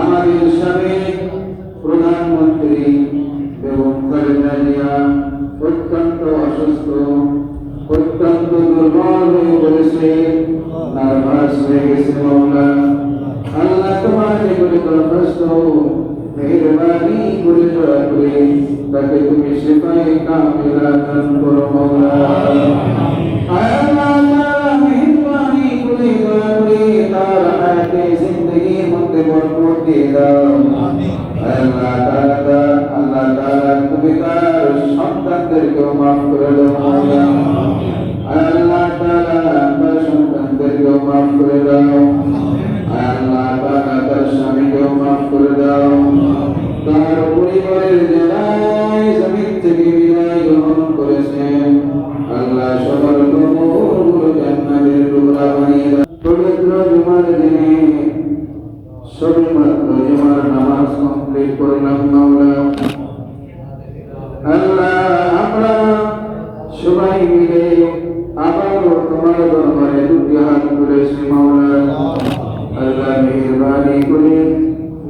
আমাদের সাবেক প্রধানমন্ত্রী এবং খালেদা জিয়া অত্যন্ত অসুস্থ, অত্যন্ত দুর্বল হয়ে পড়েছে, নার্ভাস হয়ে গেছে মাওলা আল্লাহ তোমার নিকটে দরখাস্ত, মেহরবানি করে দয়া করে তাকে তুমি সেপাই কামিলা দান করো মাওলা আল্লাহ। আল্লাহ তাআলা আল্লাহ তাআলা তুমি তার সন্তানদেরকেও মাফ করে দাও। মাওলা আল্লাহ তাআলা তার সন্তানদেরকেও মাফ করে দাও। আল্লাহ তাআলা তার স্বামীকেও মাফ করে দাও। তার পরিবারের যারাই জমিন থেকে বিদায় গ্রহণ করেছেন। আল্লাহ সবার কবরগুলো জান্নাতের টুকরা বানিয়ে দাও পবিত্র জুমার দিনে সবে মাত্র জুমার নামাজ কমপ্লিট করলাম মাওলা। আল্লাহ আমরা সবাই মিলে আবারও তোমার দরবারে দুটি হাত তুলেছি মাওলা। আল্লাহ মেহরবানি করে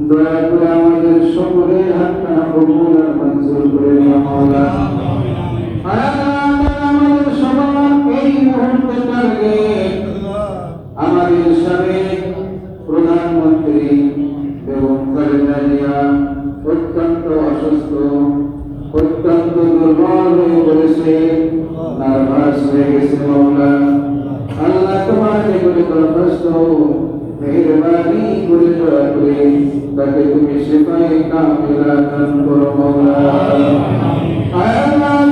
দয়া করে আমাদের সকলের হাতটা কবুল আর মঞ্জুর করে নিও মাওলা। আমাদের সবার এই মুহূর্তে আমাদের সাবেক প্রধানমন্ত্রী এবং জিয়া অত্যন্ত অসুস্থ, অত্যন্ত দুর্বল হয়ে পড়েছে, নার্ভাস হয়ে গেছে মাওলা আল্লাহ তোমার নিকটে দরখাস্ত, মেহরবানি করে দয়া করে তাকে তুমি সেপাই কামিলা দান করো মাওলা আল্লাহ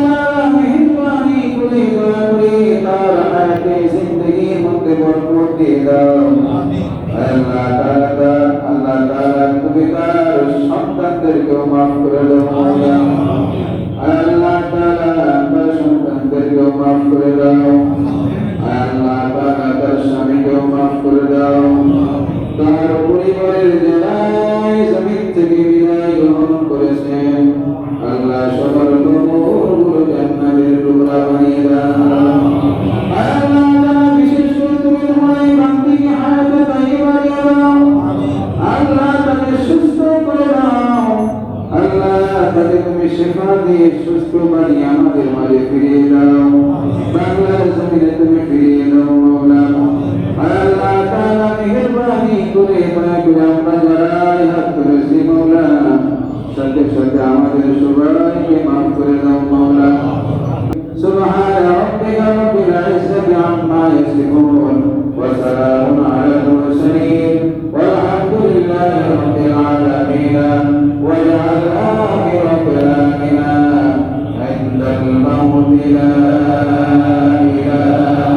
সুস্থ বাড়ি আমাদের মাঝে ফিরিয়ে দাও। বাংলার জমিনে তুমি ফিরিয়ে দাও। আল্লাহ তাআলা মেহেরবানি করে সবাইকে মাফ করে দাও মাওলা إلى إله